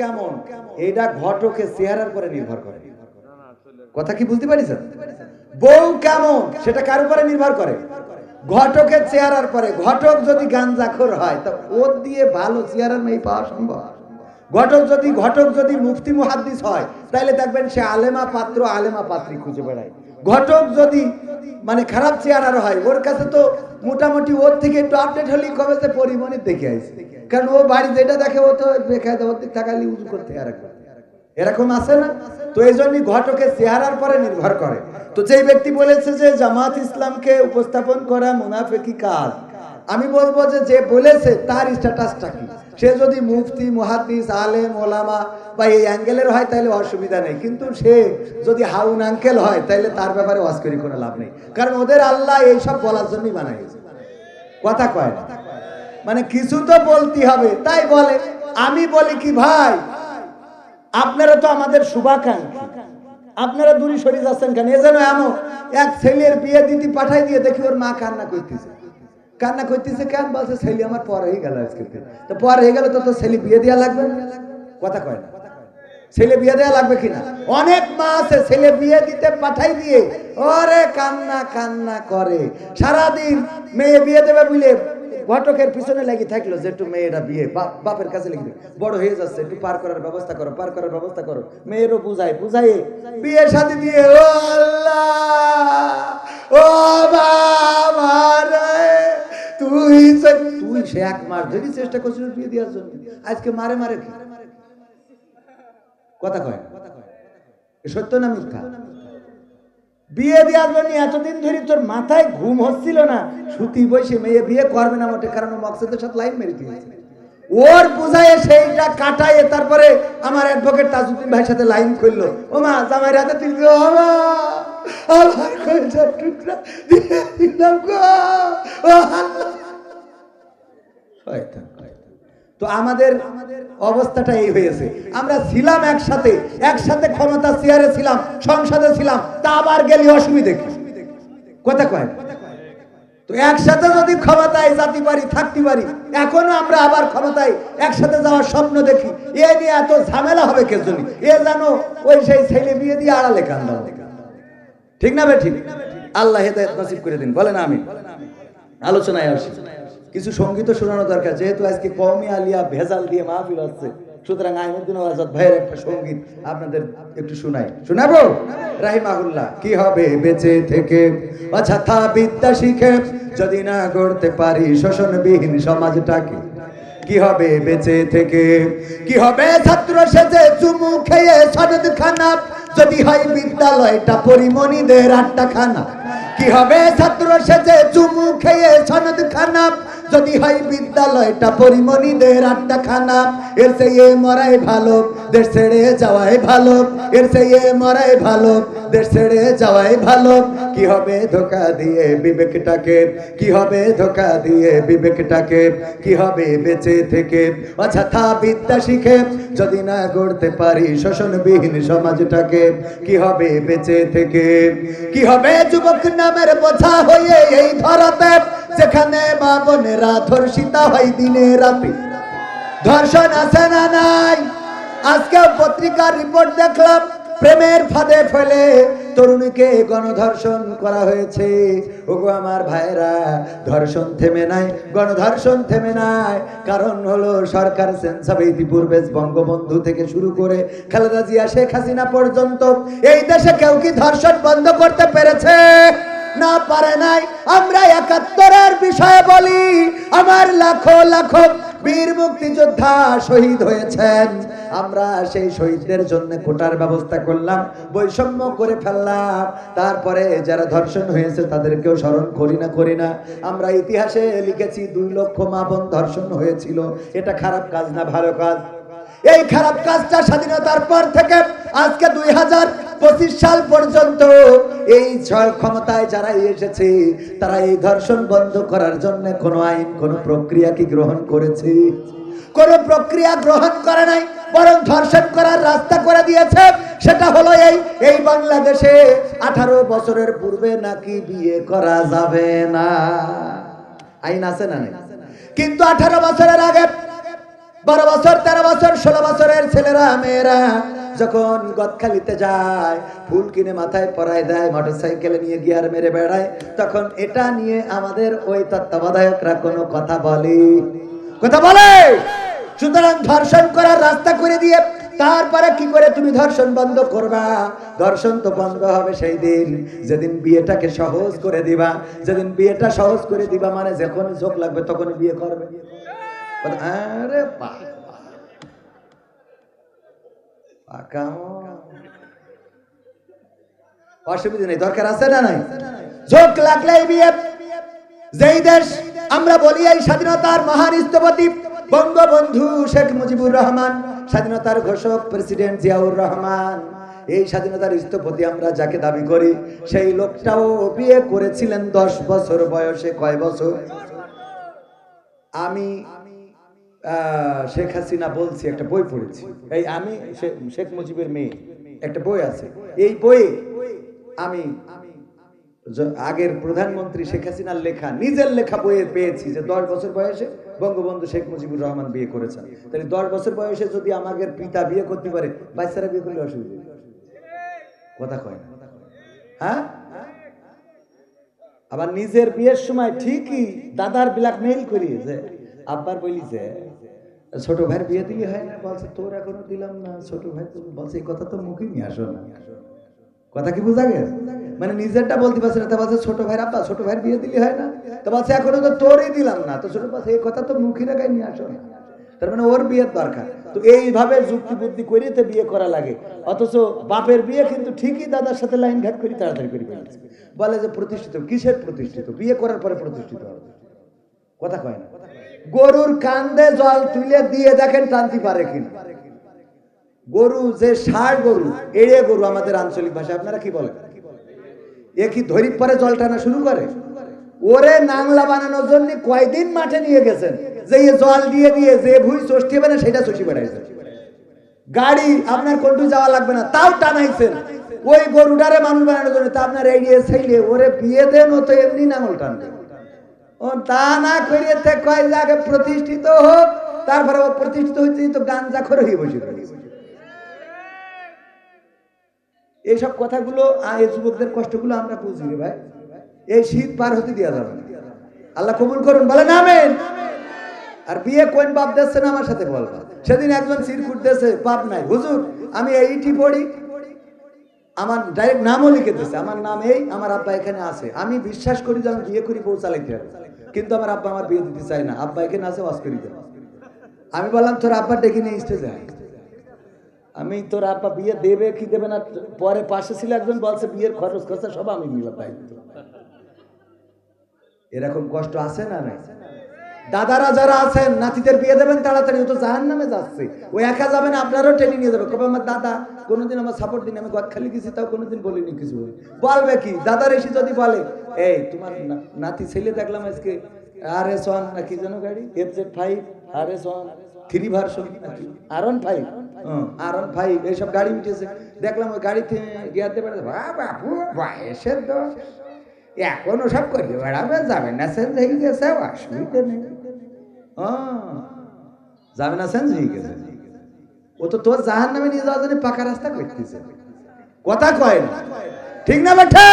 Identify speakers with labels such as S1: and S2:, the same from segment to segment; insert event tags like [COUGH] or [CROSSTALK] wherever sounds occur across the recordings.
S1: কেমন? এটা ঘটকে চেহারার পরে নির্ভর করে। কথা কি বুঝতে পারিস বউ কেমন? সেটা কার উপরে নির্ভর করে? ঘটকের চেহারার পরে ঘটক যদি গাঞ্জাখোর হয়, তা ওর দিয়ে ভালো চেহারার মেয়ে পাওয়া সম্ভব। ঘটক যদি ঘটক যদি মুফতি মুহাদ্দিস হয় তাহলে দেখবেন সে আলেমা পাত্র আলেমা পাত্রী খুঁজে বেড়ায়। ঘটক যদি মানে খারাপ চেহারার হয়, ওর কাছে তো মোটামুটি ওর থেকে একটু আপডেট হলেই কবে সে পরিমণির দেখে আসে। কারণ ও বাড়ি যেটা দেখে ও তো বেখায় ওর দিক থাকালি উজু করতে আর এরকম আছে না? তো এই জন্যই ঘটকের চেহারার পরে নির্ভর করে। তো যেই ব্যক্তি বলেছে যে জামাত ইসলামকে উপস্থাপন করা মুনাফেকি কাজ আমি বলব যে যে বলেছে, তার স্ট্যাটাসটা কি? সে যদি মুফতি, মুহাদ্দিস, আলেম, ওলামা বা এই অ্যাঙ্গেলের হয়, তাহলে অসুবিধা নেই। কিন্তু সে যদি হাউন আঙ্কেল হয়, তাহলে তার ব্যাপারে অস্করি করে লাভ নেই। কারণ ওদের আল্লাহ এইসব বলার জন্যই বানাইছে কথা কয় না? মানে কিছু তো বলতে হবে, তাই বলে। আমি বলি কি, ভাই, আপনারা তো আমাদের শুভাকাঙ্ক্ষী। আপনারা দূরে সরে যাচ্ছেন কেন? এ যেন এমন এক ছেলের বিয়ে দিতে পাঠাই দিয়ে দেখি ওর মা কান্না করতেছে। কান্না করতেছে কেন? বলছে, ছেলে আমার পর হয়ে গেল আজকে তো পর হয়ে গেল তো তোর ছেলে বিয়ে দেওয়া লাগবে? কথা কয় না। ছেলে বিয়ে দেওয়া লাগবে কিনা অনেক মা আছে, ছেলে বিয়ে দিতে পাঠাই দিয়ে ওরে কান্না কান্না করে। সারাদিন মেয়ে বিয়ে দেবে বুঝলে ঘটকের পিছনে লেগে থাকল যে, একটু মেয়েটা বিয়ে বাপের কাছে লেগে বড় হয়ে যাচ্ছে, একটু পার করার ব্যবস্থা করো, পার করার ব্যবস্থা করো। মেয়েরও বুঝাই বুঝাই বিয়ে শাদি দিয়ে, ও এক মাস ধরে চেষ্টা করছিস বিয়ে দেওয়ার জন্য। আজকে মারে মারে কথা কয় সত্য না মিথ্যা? বিয়ে দেওয়ার জন্য এতদিন ধরে তোর মাথায় ঘুম হচ্ছিল না। সুতি বসে মেয়ে বিয়ে করবে না মোটে, কারণ মকসদের সাথে লাইন মেরে দিয়েছে। ওর বুঝায় সেইটা কাটায় তারপরে আমার অ্যাডভোকেট তাজউদ্দিন ভাইয়ের সাথে লাইন করল ও মা জামাই রাতে তুই আমার কয়টা টুকরা দিয়ে দিলাম গো। ও আল্লাহ। তো আমাদের অবস্থাটা এই হয়েছে। আমরা ছিলাম একসাথে একসাথে ক্ষমতা চেয়ারে ছিলাম, সংসদে ছিলাম, তা আবার গেলে অসুবিধে কি? কথা কয় তো একসাথে যদি ক্ষমতায় যাতে পারি থাকতে পারি, এখনও আমরা আবার ক্ষমতায় একসাথে যাওয়ার স্বপ্ন দেখি। এ নিয়ে এত ঝামেলা হবে কে জন্য এ জানো ওই সেই ছেলে বিয়ে দিয়ে আড়ালে কান্দা ঠিক না বে ঠিক? আল্লাহ হেদায়ত নসিব করে দিন। বলেন আমি আলোচনায় আসি। কিছু সংগীত শোনানো দরকার, যেহেতু আজকে কওমি আলিয়া ভেজাল দিয়ে মাহফিল হচ্ছে, সুতরাং আইমুদ্দিন আজাদ ভাইয়ের একটা সংগীত আপনাদের একটু শোনাই। শোনাবো? রাহিমাহুল্লাহ, কি হবে বেঁচে থেকে? অযথা বিদ্যা শিখে যদি না গড়তে পারি শোষণবিহীন সমাজটাকে, কি হবে বেঁচে থেকে? কি হবে ছাত্র সেজে চুমু খেয়ে সনদ খানা যদি হয় বিদ্যালয়টা পরিমণিদের আটটা খানা কি হবে ছাত্র সেজে চুমু খেয়ে সনদ খানা যদি হয় বিদ্যালয়টা পরিমণিদের আটটা খানা এর এ মরাই ভালো, দেশ ছেড়ে যাওয়াই ভালো, এর এ মরাই ভালো, দেশ ছেড়ে যাওয়াই ভালো। কি হবে ধোকা দিয়ে বিবেকটাকে? কি হবে ধোকা দিয়ে বিবেকটাকে? কি হবে বেঁচে থেকে? অযথা বিদ্যা শিখে যদি না গড়তে পারি শোষণবিহীন সমাজটাকে, কি হবে বেঁচে থেকে? কি হবে যুবক নামের বোঝা হয়ে এই ধরাতে? যেখানে মা বোনেরা ধর্ষিতা হয় দিনে রাতে। ধর্ষণ আছে না নাই? আজকে পত্রিকার রিপোর্ট দেখলাম, প্রেমের ফাঁদে ফেলে তরুণীকে গণধর্ষণ করা হয়েছে। ওগো আমার ভাইরা ধর্ষণ থেমে নাই, গণধর্ষণ থেমে নাই। কারণ হলো সরকার সেন্সাবে ইতিপূর্বে বঙ্গবন্ধু থেকে শুরু করে খালেদা জিয়া, শেখ হাসিনা পর্যন্ত এই দেশে কেউ কি ধর্ষণ বন্ধ করতে পেরেছে? না পারে নাই। আমরা একাত্তরের বিষয়ে বলি, আমার লাখো লাখো বীর মুক্তিযোদ্ধা শহীদ হয়েছেন। আমরা সেই শহীদদের জন্য কোটার ব্যবস্থা করলাম, বৈষম্য করে ফেললাম। তারপরে যারা ধর্ষণ হয়েছে তাদেরকেও স্মরণ করি না করি না। আমরা ইতিহাসে লিখেছি, দুই লক্ষ মা বোন ধর্ষণ হয়েছিল। এটা খারাপ কাজ না, ভালো কাজ। এই খারাপ কাজটা স্বাধীনতার পর থেকে আজকে দুই হাজার পঁচিশ সাল পর্যন্ত এই ক্ষমতায় যারা এসেছে, তারা এই ধর্ষণ বন্ধ করার জন্য কোনো আইন, কোনো প্রক্রিয়া কি গ্রহণ করেছে? কোন প্রক্রিয়া গ্রহণ করে নাই, বরং ধর্ষণ করার রাস্তা করে দিয়েছে। সেটা হলো এই এই বাংলাদেশে আঠারো বছরের পূর্বে নাকি বিয়ে করা যাবে না। আইন আছে না কিন্তু আঠারো বছরের আগে, বারো বছর, তেরো বছর, ষোলো বছরের ছেলেরা, মেয়েরা যখন গদখালিতে যায়, ফুল কিনে মাথায় পরায় দেয় মোটর সাইকেলে নিয়ে গিয়ার মেরে বেড়ায়, তখন এটা নিয়ে আমাদের ওই তত্ত্বাবধায়করা কোনো কথা বলে। কথা বলে! সুতরাং ধর্ষণ করার রাস্তা করে দিয়ে, তারপরে কি করে তুমি ধর্ষণ বন্ধ করবা? ধর্ষণ তো বন্ধ হবে সেই দিন। যেদিন বিয়েটাকে সহজ করে দিবা, যেদিন বিয়েটা সহজ করে দিবা মানে যখন চোখ লাগবে তখন বিয়ে করবে। আরে বাহ পাকা অসুবিধা নেই, দরকার আছে না নাই? বিয়ে যেই দেশ আমরা বলি এই স্বাধীনতার মহান স্থপতি, বঙ্গবন্ধু শেখ মুজিবুর রহমান, স্বাধীনতার ঘোষক প্রেসিডেন্ট জিয়াউর রহমান। এই স্বাধীনতার স্থপতি আমরা যাকে দাবি করি, সেই লোকটাও বিয়ে করেছিলেন দশ বছর বয়সে, কয় বছর? আমি শেখ হাসিনা বলছি, একটা বই পড়েছি। এই আমি শেখ মুজিবের মেয়ে, একটা বই আছে। এই বইয়ে আমি আগের প্রধানমন্ত্রী শেখ হাসিনার লেখা, নিজের লেখা বইয়ে পেয়েছি যে দশ বছর বয়সে বঙ্গবন্ধু শেখ মুজিবুর রহমান বিয়ে করেছেন। তাহলে দশ বছর বয়সে যদি আমাদের পিতা বিয়ে করতে পারে, বাচ্চারা বিয়ে করলে অসুবিধা। কথা কয় না। হ্যাঁ? আবার নিজের বিয়ের সময় ঠিকই দাদার ব্ল্যাকমেইল করি যে আব্বার বলি যে, ছোট ভাইয়ের বিয়ে দিলে হয় না, বলছে, তোর এখনও দিলাম না, ছোট ভাই তো বলছে, এই কথা তো মুখে নিয়ে আসো না। কথা কি বোঝা গেছে? মানে নিজেরটা বলতে পারছে না, তা বলছে, ছোট ভাইয়ের আব্বা, ছোট ভাইয়ের বিয়ে দিলে হয় না। তো বলছে, এখনও তো তোরই দিলাম না। তো ছোট বলছে, এই কথা তো মুখে রাখাই নিয়ে আসো না। তার মানে ওর বিয়ের দরকার। তো এইভাবে যুক্তি বুদ্ধি করে তো বিয়ে করা লাগে। অথচ বাপের বিয়ে কিন্তু ঠিকই দাদার সাথে লাইন ঘাট করি, তাড়াতাড়ি করে বলে যে প্রতিষ্ঠিত, কিসের প্রতিষ্ঠিত? বিয়ে করার পরে প্রতিষ্ঠিত হবে। কথা কয় না। গরুর কান্দে জল তুলে দিয়ে দেখেন টানতে পারে কিনা। গরু যে ষাট গরু, এড়ে গরু আমাদের আঞ্চলিক ভাষা আপনারা কি বলেন? এ কি ধরি পরে জল টানা শুরু করে? ওরে নাংলা বানানোর জন্য কয়দিন মাঠে নিয়ে গেছেন? যে জল দিয়ে দিয়ে যে ভুই চষ্টি হবে না সেটা চষি বেড়াইছে গাড়ি আপনার কোনটু যাওয়া লাগবে না, তাও টানাইছেন। ওই গরুটারে মানুষ বানানোর জন্য তা আপনার এড়িয়ে ছেলে ওরে বিয়ে দেন, ও তো এমনি নাঙল টানবে। ও তা না করিয়ে কয় আগে প্রতিষ্ঠিত হোক, তারপরে ও প্রতিষ্ঠিত হইতে তো গাঞ্জা করে হয়ে বসে এইসব কথাগুলো এই যুবকদের কষ্টগুলো আমরা বুঝি ভাই। এই শীত পার হতে দেওয়া যাবে। আল্লাহ কবুল করুন, বলেন আমেন। আর বিয়ে কোন বাপ দিচ্ছে আমার সাথে বলবা সেদিন একজন চিরকুট দিয়েছে বাপ নাই। হুজুর, আমি এইটি পড়ি। আমার ডাইরেক্ট নামও লিখে দিয়েছে আমার নাম এই, আমার আব্বা এখানে আছে। আমি বিশ্বাস করি যে আমি বিয়ে করি, বউ চালাইতে কিন্তু আমার আব্বা আমার বিয়ে দিতে চায় না। আব্বা এখানে আছে ওয়াজ করি দেয় আমি বললাম, তোর আব্বা ডেকে নিয়ে স্টেজে আমি, তোর আব্বা বিয়ে দেবে কি দেবে না? পরে পাশে ছিল একজন, বলছে, বিয়ের খরচ খরচা সব আমি নিলাম এরকম কষ্ট আছে না নাই? দাদারা যারা আছেন, নাতিদের বিয়ে দেবেন, তাড়াতাড়ি ও তো জাহান নামে যাচ্ছে। ও একা যাবেন, আপনারও টেনে নিয়ে যাবে কবে আমার দাদা কোনোদিন আমার সাপোর্ট দিন, আমি গদখালি গেছি, তাও কোনোদিন বলিনি কিছু। বলবে কি? দাদার এসে যদি বলে, এই, তোমার নাতি ছেলে দেখলাম আজকে আর এস ওয়ান না কি যেন গাড়ি? F Z five R S one three version R one five R one five এইসব গাড়ি উঠেছে। দেখলাম ওই গাড়িতে গিয়াতে পারে বাবু বয়সের দোষ। এখন ওসব করবে বেড়াবে, যাবে না সেন্স হয়ে গেছে অসুবিধা নেই। হ্যাঁ, যাবে না গেছে ও তো তোর জাহান নামে নিয়ে যাওয়ার জন্য পাকা রাস্তা করতেছে। কথা কয় না। ঠিক না বেঠে?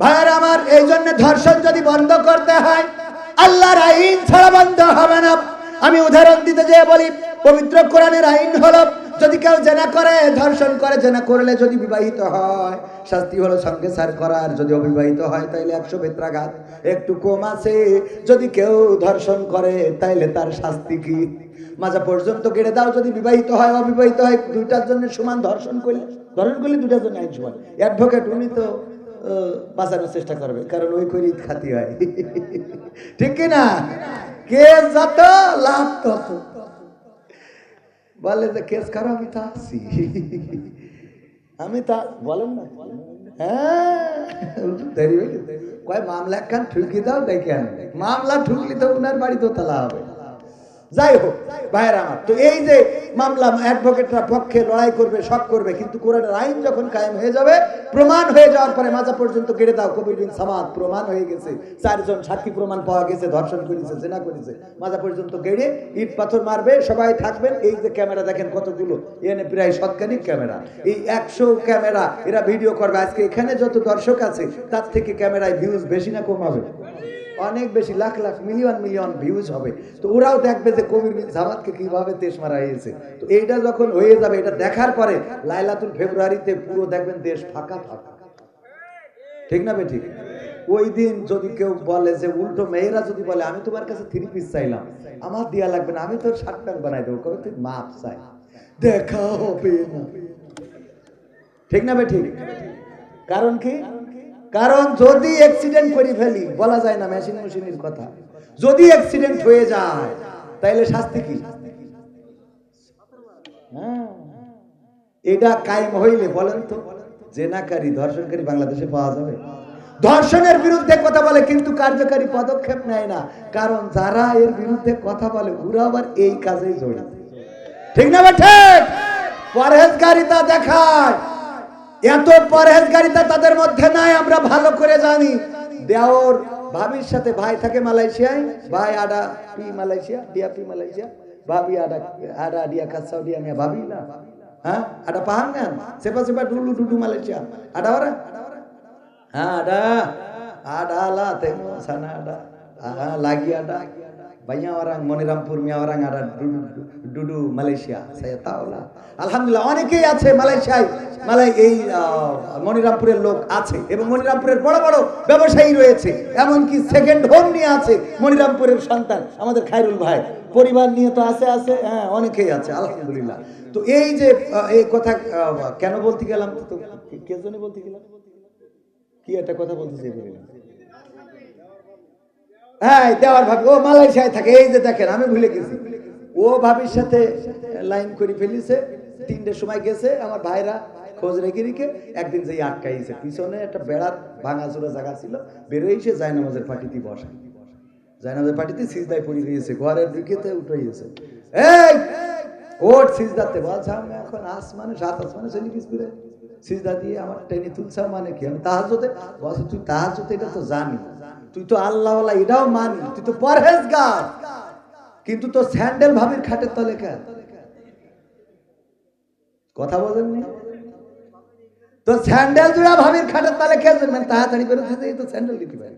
S1: ভাইয়ের আমার এই জন্য ধর্ষণ যদি বন্ধ করতে হয় আল্লাহর আইন ছাড়া বন্ধ হবে না। আমি উদাহরণ দিতে যেয়ে বলি পবিত্র কোরআনের আইন হলো যদি কেউ জেনা করে, ধর্ষণ করে, জেনা করলে যদি বিবাহিত হয়, শাস্তি হলো সঙ্গে সার করার। যদি অবিবাহিত হয়, তাইলে একশো বেত্রাঘাত, একটু কম আছে। যদি কেউ ধর্ষণ করে, তাইলে তার শাস্তি কি? মাজা পর্যন্ত কেড়ে দাও, যদি বিবাহিত হয়, অবিবাহিত হয়, দুইটার জন্য সমান ধর্ষণ করলে ধর্ষণ করলে দুইটার জন্য আইন সমান। অ্যাডভোকেট উনি তো বাঁচানোর চেষ্টা করবে, কারণ ওই করি খাতি হয়। [LAUGHS] ঠিক কি না কে যত, লাভ তত। বলে যে কেস করো আমি তা আসি আমি তা বলেন না। হ্যাঁ। দেরি কয় মামলা একখান ঠুকি দাও দেখে মামলা ঠুকলি তো উনার বাড়ি দোতলা হবে। যাই হোক ভাইয়ের আমার তো এই যে মামলা অ্যাডভোকেটরা পক্ষে লড়াই করবে, সব করবে, কিন্তু কোরআনের আইন যখন কায়েম হয়ে যাবে, প্রমাণ হয়ে যাওয়ার পরে মাজা পর্যন্ত কেড়ে দাও, কবির বিন সামাদ, প্রমাণ হয়ে গেছে। চারজন সাক্ষী প্রমাণ পাওয়া গেছে, ধর্ষণ করেছে, জেনা করেছে। মাজা পর্যন্ত কেড়ে ইট পাথর মারবে, সবাই থাকবেন। এই যে ক্যামেরা দেখেন কতগুলো এনে প্রায় শতখানিক ক্যামেরা। এই একশো ক্যামেরা এরা ভিডিও করবে। আজকে এখানে যত দর্শক আছে, তার থেকে ক্যামেরায় ভিউজ বেশি না কম হবে? অনেক বেশি lakh lakh million million views হবে। তো ওরাও দেখবে যে কবির জামাতকে কীভাবে দেশ মারা হয়েছে তো এইটা যখন হয়ে যাবে, এটা দেখার পরে লাইলাতুল ফেব্রুয়ারিতে পুরো দেখবেন দেশ ফাঁকা ফাঁকা। ঠিক না বে ঠিক ওই দিন যদি কেউ বলে যে, উল্টো মেয়েরা যদি বলে, আমি তোমার কাছে থ্রি পিস চাইলাম। আমার দিয়া লাগবে না, আমি তোর শার্ট প্যান্ট বানাই দেবো। কবে তুই মাপ চাই? দেখা হবে না। ঠিক না বে ঠিক কারণ কি? কারণ যদি অ্যাক্সিডেন্ট করে ফেলি, বলা যায় না মেশিন মেশিনের কথা। যদি অ্যাক্সিডেন্ট হয়ে যায়, তাইলে শাস্তি কি? হ্যাঁ। এটা কায়েম হইলে বলেন তো, জেনাকারী ধর্ষণকারী বাংলাদেশে পাওয়া যাবে? ধর্ষণের বিরুদ্ধে কথা বলে কিন্তু কার্যকারী পদক্ষেপ নেয় না। কারণ যারা এর বিরুদ্ধে কথা বলে, ওরা আবার এই কাজেই জড়িত। ঠিক না বা ঠিক? পরহেজগারিতা দেখায়। এত পরহেজগারিতা তাদের মধ্যে নাই, আমরা ভালো করে জানি। দেওর ভাবির সাথে ভাই থাকে মালয়েশিয়ায়, ভাই আডা পি মালয়েশিয়া, ডিয়া পি মালয়েশিয়া, ভাবি আডা আডা ডিয়া কাসাও ডিয়া মিয়া ভাবি না? হ্যাঁ? আডা পাহাং না? সেপা সেপা ডুলু ডুডু মালয়েশিয়া। আডা ওরা? হ্যাঁ আডা। আডা লা তেমন সানা আডা। লাগি আডা। Orang মনিরামপুর মিয়া orang ada ডুডু মালয়েশিয়া lah আলহামদুলিল্লাহ অনেকেই আছে মালয়েশিয়ায় মালয় এই মনিরামপুরের লোক আছে এবং মনিরামপুরের বড় বড় ব্যবসায়ী রয়েছে। এমনকি সেকেন্ড হোম নিয়ে আছে মনিরামপুরের সন্তান, আমাদের খায়রুল ভাই। পরিবার নিয়ে তো আছে আছে হ্যাঁ অনেকেই আছে, আলহামদুলিল্লাহ। তো এই যে এই কথা কেন বলতে গেলাম? তো কে জন্য বলতে গেলাম? কি একটা কথা বলতে চেয়েছিলাম হ্যাঁ দেওয়ার ভাবি, ও মালয়েশিয়ায় থাকে, এই যে দেখেন, আমি ভুলে গেছি। ও ভাবির সাথে লাইন করে ফেলিছে, তিনটের সময় গেছে, আমার ভাইরা খোঁজ রেখে রেখে একদিন যেই আটকাইছে। পিছনে একটা বেড়ার ভাঙা চোরা জায়গা ছিল বেরোইছে জায়নামাজের পাটিতে বসে। জায়নামাজের পাটিতে সিজদায় পড়ে গিয়েছে ঘরের দিকেতে উঠে গিয়েছে এই ওট সিজদাতে বলছে আমি এখন আসমানে, সাত আসমানে সিজদা দিয়ে আমার টেনে তুলছে মানে কি? আমি তাহাজতে বলছে তুই তাহাজতে এটা তো জানি। তুই তো আল্লাহ এটাও মানি। তুই তো কিন্তু তো স্যান্ডেল ভাবির খাটের তলে কেন কথা বলেননি? তো স্যান্ডেল জোড়া ভাবির খাটের তলে কে? জন্মেন তাড়াতাড়ি বেরোতে তো স্যান্ডেল দিতে পারে